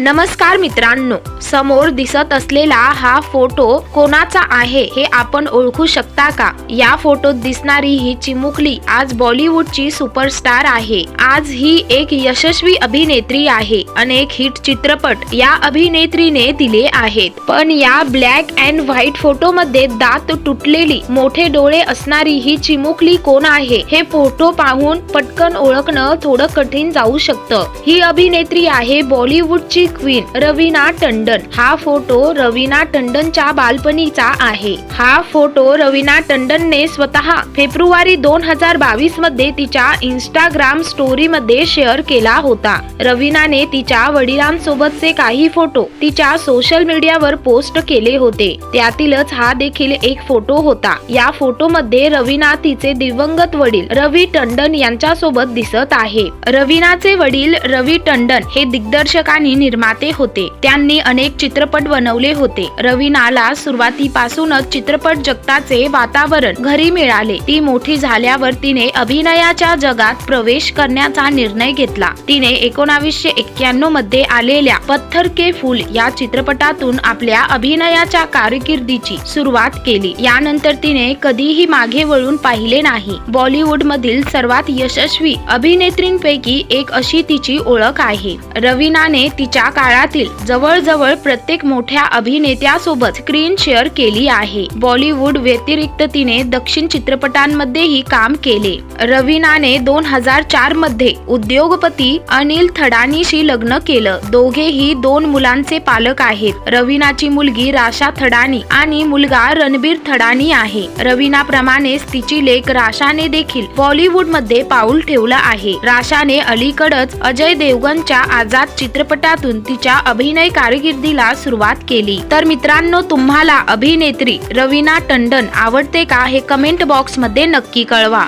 नमस्कार मित्रांनो समोर दिसत असलेला हा फोटो कोणाचा आहे हे आपण ओळखू शकता का? या फोटोत दिसणारी ही चिमुकली आज बॉलिवूडची सुपरस्टार आहे. आज ही एक यशस्वी अभिनेत्री आहे. अनेक हिट चित्रपट या अभिनेत्रीने दिले आहेत. पण या ब्लॅक अँड व्हाईट फोटो मध्ये दात तुटलेली मोठे डोळे असणारी ही चिमुकली कोण आहे हे फोटो पाहून पटकन ओळखणं थोडं कठीण जाऊ शकतं. ही अभिनेत्री आहे बॉलिवूडची क्वीन रवीना टंडन. हा फोटो रवीना टंडनच्या बालपणीचा आहे. हा फोटो रवीना टंडनने स्वतः फेब्रुवारी दोन हजार बावीसमध्ये तिच्या इंस्टाग्राम स्टोरी मध्ये शेअर केला होता. रवीनाने तिच्या वडिलांसोबतचे काही फोटो तिच्या सोशल मीडियावर पोस्ट केले होते. त्यातीलच हा देखील एक फोटो होता. या फोटो मध्ये रवीना तिचे दिवंगत वडील रवी टंडन यांच्या सोबत दिसत आहे. रवीनाचे वडील रवी टंडन हे दिग्दर्शक आणि निर्माते होते. त्यांनी अनेक चित्रपट बनवले होते. रवीनाला सुरुवातीपासूनच चित्रपट जगताचे वातावरण घरी मिळाले. ती मोठी झाल्यावर तिने अभिनयाच्या जगात प्रवेश करण्याचा निर्णय घेतला. तिने एकोणावीसशे एक्क्याण्णवमध्ये आलेल्या पत्थर के फूल या चित्रपटातून आपल्या अभिनयाच्या कारकिर्दीची सुरुवात केली. यानंतर तिने कधीही मागे वळून पाहिले नाही. बॉलिवूड मधील सर्वात यशस्वी अभिनेत्रींपैकी एक अशी तिची ओळख आहे. रवीनाने तिच्या काळातील जवळजवळ प्रत्येक मोठ्या अभिनेत्यासोबत स्क्रीन शेअर केली आहे. बॉलिवूड व्यतिरिक्त तिने दक्षिण चित्रपटांमध्येही काम केले. रवीनाने दोन हजार चारमध्ये उद्योगपती अनिल थडानीशी लग्न केलं. दोघेही दोन मुलांचे पालक आहेत. रवीनाची मुलगी राशा थडानी आणि मुलगा रणबीर थडानी आहे. रवीना प्रमाणेच तिची लेख राशाने देखील बॉलिवूडमध्ये पाऊल ठेवलं आहे. राशाने अलीकडच अजय देवगनच्या आझाद चित्रपटातून तिच्या अभिनय कारकिर्दीला सुरुवात केली. तर मित्रांनो तुम्हाला अभिनेत्री रवीना टंडन आवडते का हे कमेंट बॉक्समध्ये नक्की कळवा.